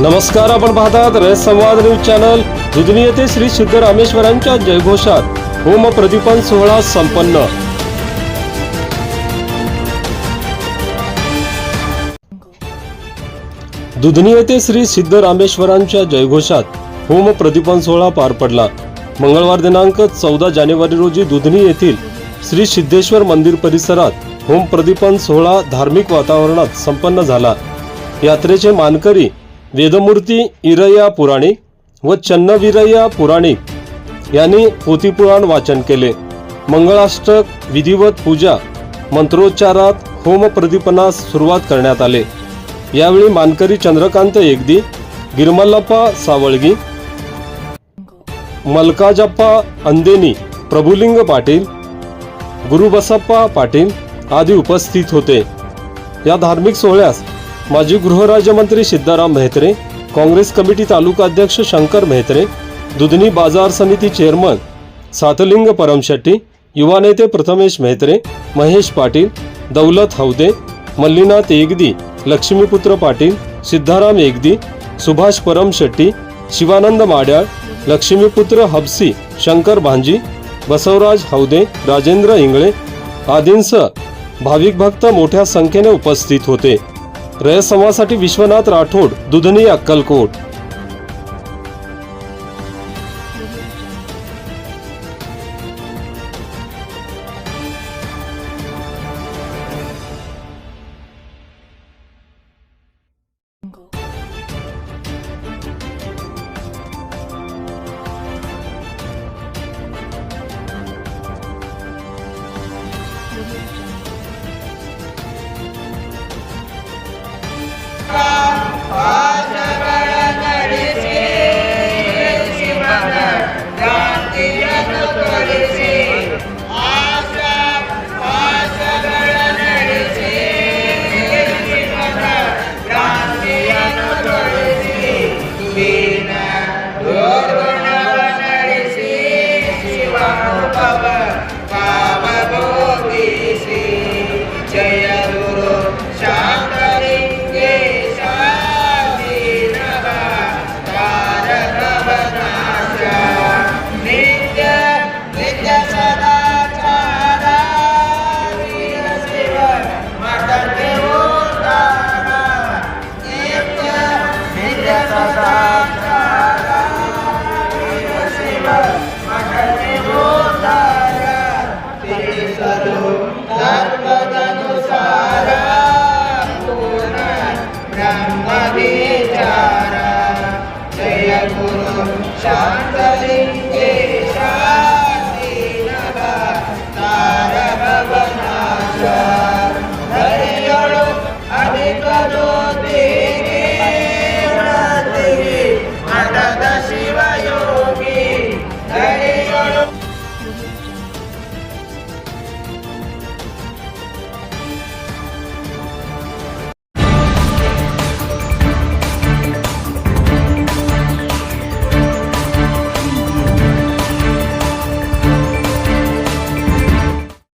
नमस्कार आपण पाहतात रयत संवाद न्यूज चॅनल. दुधनी येथे श्री सिद्ध रामेश्वरांच्या जयघोषात होम प्रदीपन सोहळा संपन्न. दुधनी येथे श्री सिद्ध रामेश्वरांच्या जयघोषात होम प्रदीपन सोहळा पार पडला. मंगळवार दिनांक चौदा जानेवारी रोजी दुधनी येथील श्री सिद्धेश्वर मंदिर परिसरात होम प्रदीपन सोहळा धार्मिक वातावरणात संपन्न झाला. यात्रेचे मानकरी वेदमूर्ती इरय्या पुराणिक व चन्नवीरय्या पुराणिक यांनी पोथीपुराण वाचन केले. मंगळाष्टक विधिवत पूजा मंत्रोच्चारात होम प्रदीपनास सुरुवात करण्यात आले. यावेळी मानकरी चंद्रकांत एकदी गिरमल्लप्पा सावळगी मलकाजप्पा अंदेनी प्रभुलिंग पाटील गुरुबसप्पा पाटील आदी उपस्थित होते. या धार्मिक सोहळ्यास माजी गृहराज्यमंत्री सिद्धाराम म्हेत्रे काँग्रेस कमिटी तालुका अध्यक्ष शंकर म्हेत्रे दुधनी बाजार समिती चेअरमन सातलिंग परमशेट्टी युवा नेते प्रथमेश म्हेत्रे महेश पाटील दौलत हौदे मल्लीनाथ एकदी लक्ष्मीपुत्र पाटील सिद्धाराम एकदी सुभाष परमशेट्टी शिवानंद माड्याळ लक्ष्मीपुत्र हबसी शंकर भांजी बसवराज हौदे राजेंद्र इंगळे आदींसह भाविक भक्त मोठ्या संख्येने उपस्थित होते. रयसमासाठी विश्वनाथ राठोड दुधनी अक्कलकोट शान्तले